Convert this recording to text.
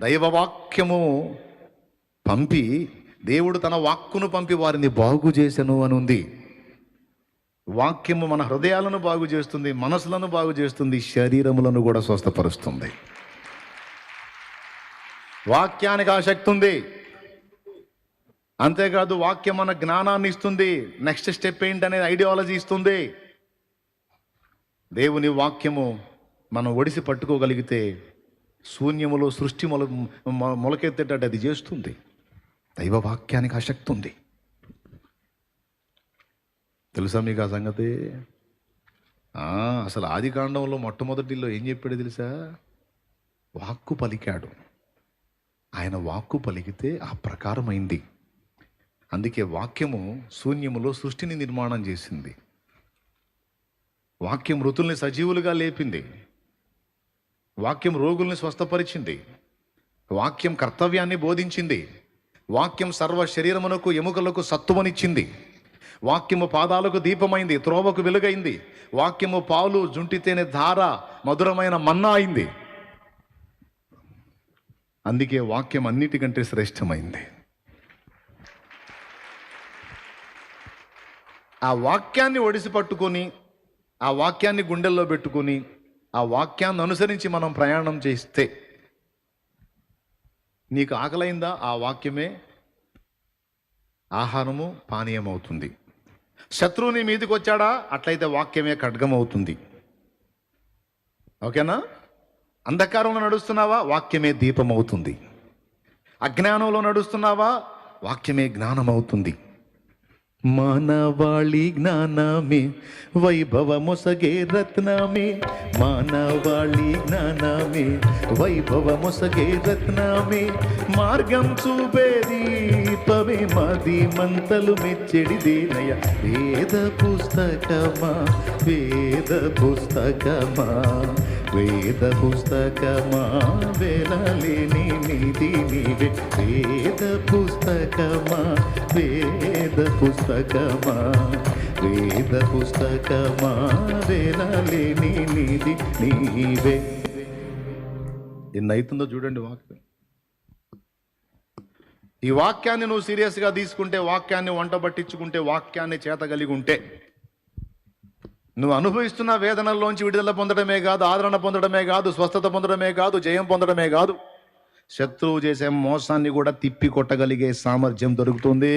దైవవాక్యము పంపి దేవుడు తన వాక్కును పంపి వారిని బాగు చేసెను అని ఉంది వాక్యము మన హృదయాలను బాగు చేస్తుంది మనసులను బాగు చేస్తుంది శరీరములను కూడా స్వస్థపరుస్తుంది. వాక్యానికి ఆ శక్తి ఉంది. అంతేకాదు వాక్యం మన జ్ఞానాన్ని ఇస్తుంది. నెక్స్ట్ స్టెప్ ఏంటనేది ఐడియాలజీ ఇస్తుంది. దేవుని వాక్యము మనం ఒడిసి పట్టుకోగలిగితే శూన్యములో సృష్టి మొల మొలకెత్తేటట్టు అది చేస్తుంది. దైవ వాక్యానికి ఆ శక్తి ఉంది. తెలుసా మీకు ఆ సంగతి? ఆ, అసలు ఆది కాండంలో మొట్టమొదటిలో ఏం చెప్పాడు తెలుసా? వాక్కు పలికాడు. ఆయన వాక్కు పలికితే ఆ ప్రకారమైంది. అందుకే వాక్యము శూన్యములో సృష్టిని నిర్మాణం చేసింది. వాక్యం మృతుల్ని సజీవులుగా లేపింది. వాక్యం రోగుల్ని స్వస్థపరిచింది. వాక్యం కర్తవ్యాన్ని బోధించింది. వాక్యం సర్వ శరీరమునకు ఎముకలకు సత్తువనిచ్చింది. వాక్యము పాదాలకు దీపమైంది త్రోవకు వెలుగైంది. వాక్యము పాలు జుంటితేనే ధార మధురమైన మన్నా అయింది. అందుకే వాక్యం అన్నిటికంటే శ్రేష్టమైంది. ఆ వాక్యాన్ని ఒడిసి పట్టుకొని ఆ వాక్యాన్ని గుండెల్లో పెట్టుకొని ఆ వాక్యాన్ని అనుసరించి మనం ప్రయాణం చేస్తే నీకు ఆకలైందా? ఆ వాక్యమే ఆహారము పానీయం అవుతుంది శత్రువు నీ మీదకి వచ్చాడా? అట్లయితే వాక్యమే ఖడ్గం అవుతుంది ఓకేనా? అంధకారంలో నడుస్తున్నావా? వాక్యమే దీపం అవుతుంది అజ్ఞానంలో నడుస్తున్నావా? వాక్యమే జ్ఞానం అవుతుంది మానవాళి జ్ఞానమే వైభవమొసగే రత్నమే. మానవాళి జ్ఞానమే వైభవమొసగే రత్నమే. మార్గం చూపేది దీపమే మాది మంతలు మెచ్చడిదేనయ వేద పుస్తకమా? వేద పుస్తకమా? వేద పుస్తకమా? వేలలేని నిధి నీవే. వేద పుస్తకమా? వేద పుస్తకమా? వేద పుస్తకమా? వేలలేని నిధి నీవే. ఎన్నైతుందో చూడండి వాక్యం ఈ వాక్యాన్ని నువ్వు సీరియస్గా తీసుకుంటే వాక్యాన్ని వంట పట్టించుకుంటే వాక్యాన్ని చేత కలిగి ఉంటే నువ్వు అనుభవిస్తున్న వేదనల్లోంచి విడుదల పొందడమే కాదు ఆదరణ పొందడమే కాదు స్వస్థత పొందడమే కాదు జయం పొందడమే కాదు శత్రువు చేసే మోసాన్ని కూడా తిప్పి కొట్టగలిగే సామర్థ్యం దొరుకుతుంది.